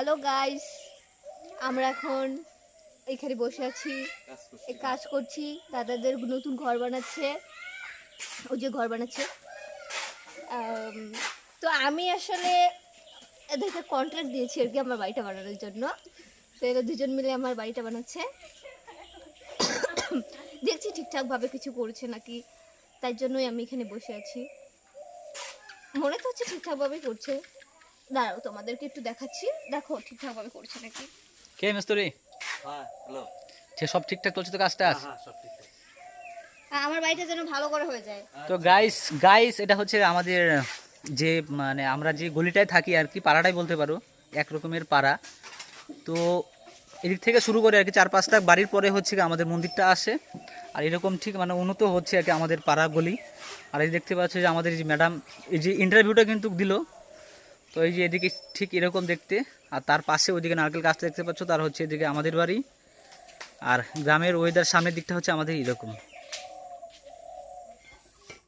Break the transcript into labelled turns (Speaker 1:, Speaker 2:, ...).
Speaker 1: Hello guys আমরা এখন এখানে বসে আছি। কাজ করছি। দাদাদের নতুন ঘর বানাচ্ছে। ওই যে ঘর বানাচ্ছে। তো আমি আসলে এদেরকে কন্ট্রাক্ট দিয়েছি আর কি আমার বাড়িটা বানানোর জন্য। তো এরা দুজন মিলে আমার বাড়িটা বানাচ্ছে। দেখছি ঠিকঠাকভাবে কিছু করছে নাকি। তাই জন্যই আমি এখানে বসে আছি। মনে তো হচ্ছে ঠিকঠাকভাবে করছে। দাঁড়াও তোমাদেরকে একটু দেখাচ্ছি। দেখো ঠিকঠাকভাবে করছে নাকি?
Speaker 2: কে মিস্ত্রি?
Speaker 3: হ্যাঁ হ্যালো
Speaker 2: সে সব ঠিকঠাক চলছে তো কাজটা?
Speaker 3: হ্যাঁ সব ঠিকঠাক।
Speaker 1: আমার বাড়িটা যেন ভালো করে হয়ে যায়।
Speaker 2: তো গাইস গাইস এটা হচ্ছে আমাদের যে মানে আমরা যে গলিটায় থাকি আর কি পাড়াটাই বলতে পারো এক রকমের পাড়া। তো এদিক থেকে শুরু করে আর কি চার পাঁচটা বাড়ির পরে হচ্ছে কি আমাদের মন্দিরটা আসে। আর এরকম ঠিক মানে উন্নত হচ্ছে আর কি আমাদের পাড়া গলি। আর এই দেখতে পাচ্ছ যে আমাদের যে ম্যাডাম এই যে ইন্টারভিউটা কিন্তু দিল তো এই যে এদিকে ঠিক এরকম দেখতে, আর তার পাশে ওইদিকে নারকেল গাছটা দেখতে পাচ্ছ, তার হচ্ছে এদিকে আমাদের বাড়ি। আর গ্রামের ওয়েদার সামনের দিকটা হচ্ছে আমাদের এরকম।